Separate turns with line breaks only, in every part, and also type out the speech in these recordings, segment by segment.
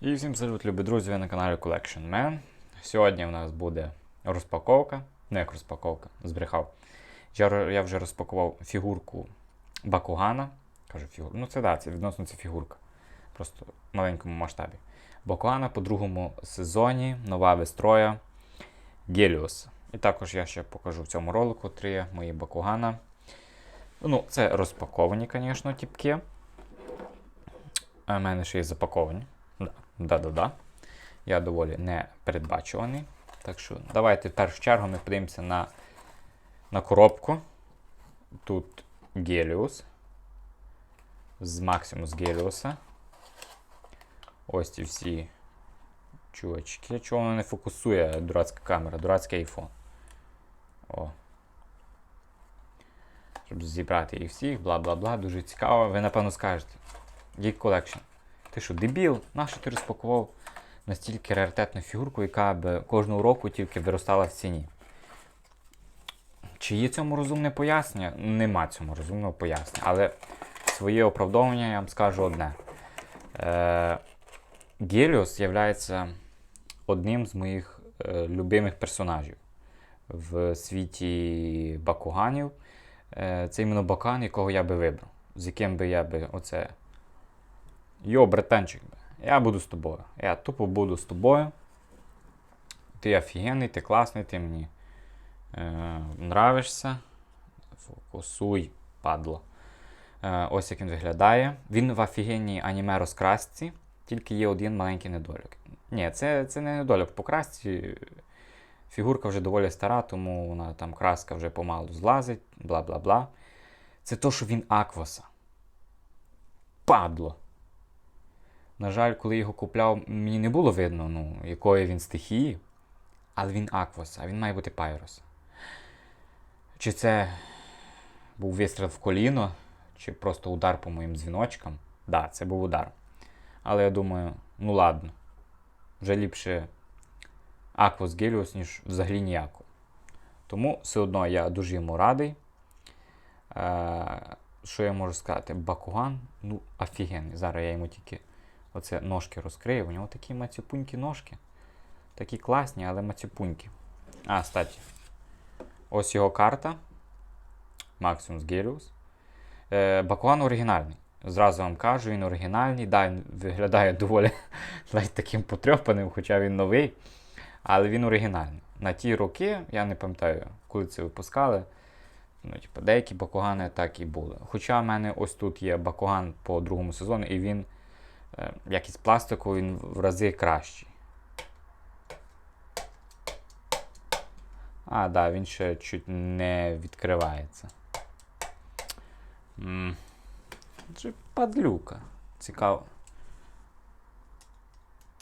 І всім салют, любі друзі, ви на каналі Collection Man. Сьогодні у нас буде розпаковка. Ну як розпаковка, збрехав. Я, я вже розпакував фігурку Бакугана. Кажу фігурку. Ну це да, це відносно це фігурка. Просто в маленькому масштабі. Бакугана по другому сезоні, нова вистроя Геліус. І також я ще покажу в цьому ролику три мої Бакугана. Ну, це розпаковані, звісно, тіпки. В мене ще є запаковані. Да, Да-да-да. Я доволі не передбачуваний. Так що давайте в першу чергу ми подивимося на, на коробку. Тут Геліус. З Максимус Геліуса. Ось ці всі чувачки. Чого воно не фокусує дурацька камера, дурацький айфон. О. Щоб зібрати їх всіх, бла-бла-бла. Дуже цікаво. Ви напевно скажете. Geek Collection. Ти що, дебіл? Нащо ти розпакував настільки раритетну фігурку, яка б кожного року тільки виростала в ціні? Чи є цьому розумне пояснення? Нема цьому розумного пояснення. Але своє оправдовування я вам скажу одне. Е, Геліос є одним з моїх е, любимих персонажів в світі Бакуганів. Е, це іменно Бакан, якого я би вибрав. З яким би я би оце. Йо, братанчик, я буду з тобою. Я тупо буду з тобою. Ти офігенний, ти класний, ти мені е, нравишся. Фокусуй, падло. Е, ось як він виглядає. Він в офігенній аніме розкрасці, тільки є один маленький недолік. Ні, це, це не недолік по красці. Фігурка вже доволі стара, тому вона там краска вже помалу злазить, бла бла бла. Це то, що він акваса. Падло. На жаль, коли його купляв, мені не було видно, ну, якої він стихії. Але він Аквас, а він має бути Пайрос. Чи це був вистріл в коліно, чи просто удар по моїм дзвіночкам? Так, да, це був удар. Але я думаю, ну ладно. Вже ліпше Аквас Геліус, ніж взагалі ніяко. Тому все одно я дуже йому радий. Е, що я можу сказати? Бакуган, ну, офігенний. Зараз я йому тільки оце ножки розкрию. У нього такі мацюпунькі ножки. Такі класні, але мацюпунькі. А, статі. Ось його карта. Максимус Геліус. Е, Бакуган оригінальний. Зразу вам кажу, він оригінальний. Да, він виглядає доволі навіть таким потрьопаним, хоча він новий. Але він оригінальний. На ті роки, я не пам'ятаю, коли це випускали. Ну, типу, деякі бакугани так і були. Хоча в мене ось тут є бакуган по другому сезону, і він, якість пластику, він в рази кращий. А, так, да, він ще чуть не відкривається. М, Це падлюка. Цікаво.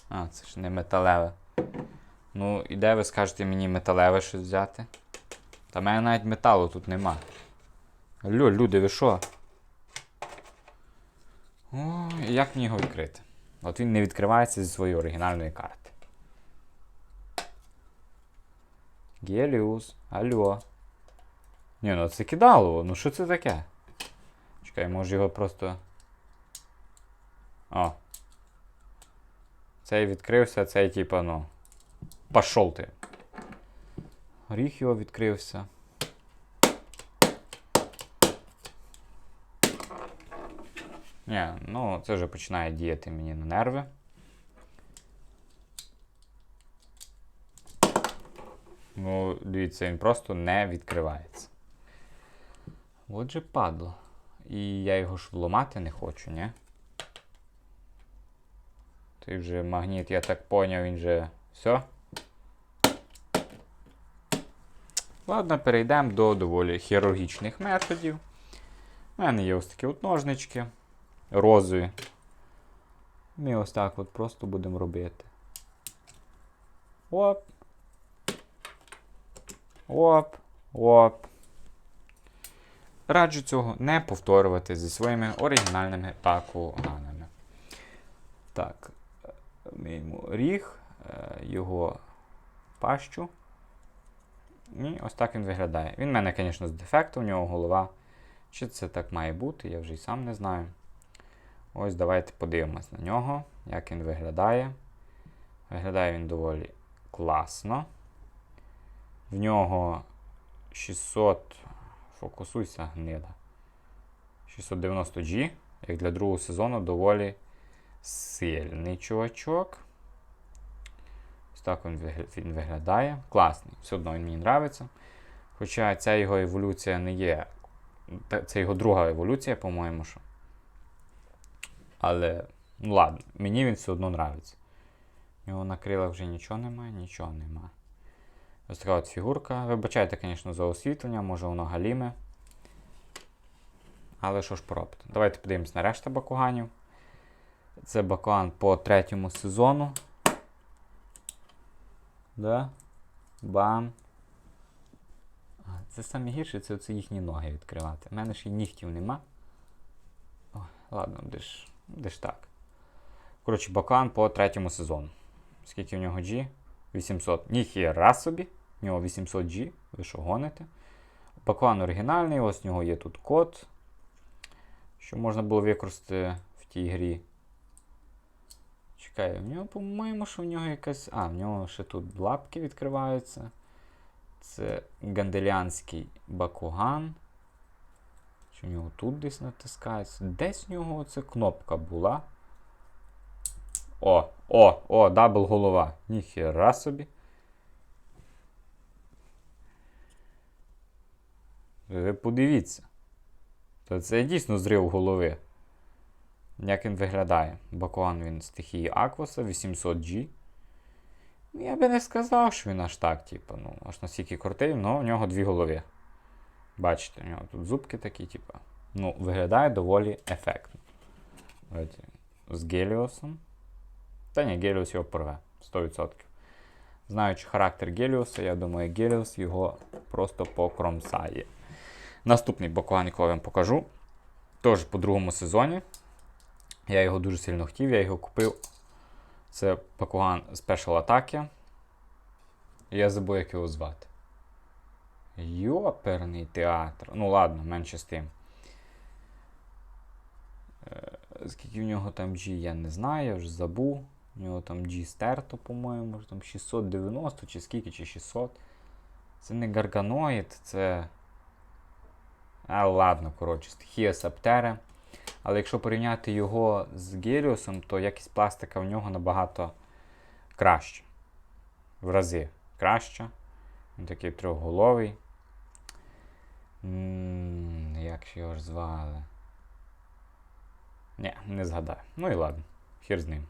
А, це ж не металеве. Ну, і де ви скажете мені металеве щось взяти? Та в мене навіть металу тут нема. Алло, люди, ви що? О, як мені його відкрити? От він не відкривається зі своєї оригінальної карти. Геліус, алло. Ні, ну це кидало, ну що це таке? Чекай, може його просто. О. Цей відкрився, цей типа, ну. Пошов ти. Ріг його відкрився. Ні, ну це вже починає діяти мені на нерви. Ну, дивіться, він просто не відкривається. Отже, падло. І я його ж вламати не хочу, ні? Той вже магніт, я так поняв, він же. Все. Ладно, перейдемо до доволі хірургічних методів. У мене є ось такі от ножнички розові. Ми ось так от просто будемо робити. Оп. Оп. Оп. Раджу цього не повторювати зі своїми оригінальними бакуганами. Так, міємо ріг, е, його пащу. І ось так він виглядає. Він в мене, звісно, з дефектом, у нього голова. Чи це так має бути, я вже й сам не знаю. Ось давайте подивимось на нього, як він виглядає. Виглядає він доволі класно. В нього 600. Фокусуйся, гнида. 690G, як для другого сезону, доволі сильний чувачок. Ось так він, виглядає. Класний. Все одно він мені подобається. Хоча ця його еволюція не є. Це його друга еволюція, по-моєму. що. Але, ну ладно, мені він все одно подобається. У нього на крилах вже нічого немає, нічого немає. Ось така от фігурка. Вибачайте, звісно, за освітлення, може воно галіме. Але що ж поробити? Давайте подивимось на решту бакуганів. Це бакуган по третьому сезону. Да? Бам. Це саме гірше, це оце їхні ноги відкривати. У мене ж і нігтів нема. Ой, ладно, де ж, де ж так. Коротше, бакуган по третьому сезону. Скільки в нього G? 800. Ніхіра собі. В нього 800 G. Ви що гоните? Бакуган оригінальний, ось в нього є тут код, що можна було використати в тій грі. Чекай, в нього, по-моєму, що в нього якась. А, в нього ще тут лапки відкриваються. Це ганделянський бакуган. Що в нього тут десь натискається? Десь в нього оця кнопка була. О, о, о, дабл голова. Ніхера собі. Ви подивіться. То це дійсно зрив голови. Як він виглядає? Бакуан він стихії Акваса 800G. Ну, Я би не сказав, що він аж так, типу, ну, аж настільки крутий, але в нього дві голови. Бачите, у нього тут зубки такі, типу. Ну, виглядає доволі ефектно. Давайте з Геліосом. Та ні, Геліос його порве. 100%. Знаючи характер Геліоса, я думаю, Геліос його просто покромсає. Наступний Бакуган, я вам покажу. Теж по другому сезоні. Я його дуже сильно хотів, я його купив. Це Бакуган Special атаки. Я забув, як його звати. Йоперний театр. Ну ладно, менше з тим. Е, Скільки в нього там G, я не знаю, я вже забув. У нього там G стерто, по-моєму, там 690 чи скільки, чи 600. Це не гарганоїд, це. А, ладно, коротше, стихія Саптера. Але якщо порівняти його з Геліосом, то якість пластика в нього набагато краще. В рази краще. Він такий трьохголовий. М, Як його ж звали? Ні, не згадаю. Ну і ладно, хір з ним.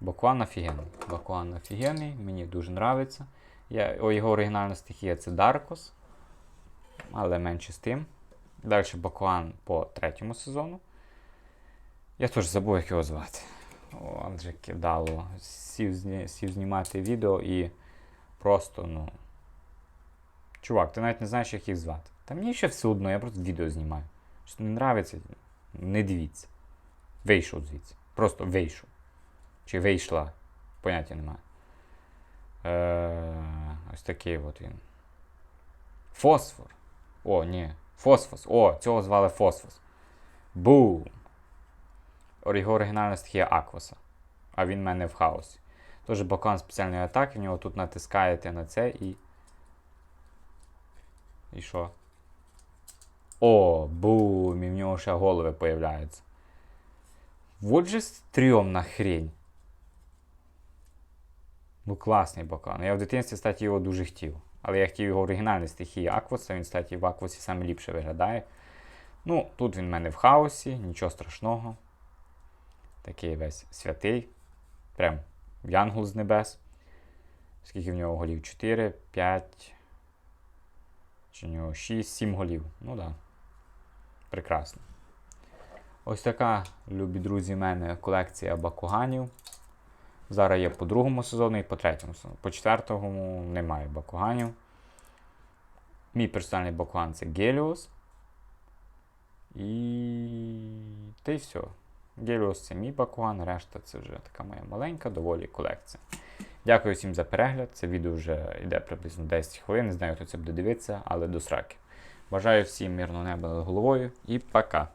Бакуан офігенний. Бакуан офігенний, мені дуже подобається. Я, о, його оригінальна стихія це Даркос. Але менше з тим. Далі Бакуан по третьому сезону. Я теж забув, як його звати. О, адже кидало. Сів, сів знімати відео і просто, ну. Чувак, ти навіть не знаєш, як їх звати. Та мені ще все одно, я просто відео знімаю. Що не нравиться, не дивіться. Вийшов звідси. Просто вийшов. Чи вийшла. Поняття немає. Е, ось такий от він. Фосфор. О, ні. Фосфос. О, цього звали Фосфос. Бум! Його оригінальна стихія Акваса. А він в мене в хаосі. Тож бакан спеціальної атаки, в нього тут натискаєте на це і. І що? О, бум! І в нього ще голови появляються. Вот же стрьомна хрень. Ну, класний бакан. Я в дитинстві, кстати, його дуже хотів. Але я хотів його оригінальної стихії Акваса. Він, кстати, в Аквасі саме ліпше виглядає. Ну, тут він в мене в хаосі, нічого страшного. Такий весь святий. Прям янгол з небес. Скільки в нього голів? 4, 5. Чи в нього 6, 7 голів. Ну так. Да. Прекрасно. Ось така, любі друзі, в мене колекція бакуганів. Зараз є по другому сезону і по третьому сезону. По четвертому немає бакуганів. Мій персональний бакуган це Геліос. І. Та й все. Геліос це мій бакуган, решта це вже така моя маленька, доволі колекція. Дякую всім за перегляд. Це відео вже йде приблизно 10 хвилин. Не знаю, хто це буде дивитися, але до сраки. Бажаю всім мирного неба над головою і пока!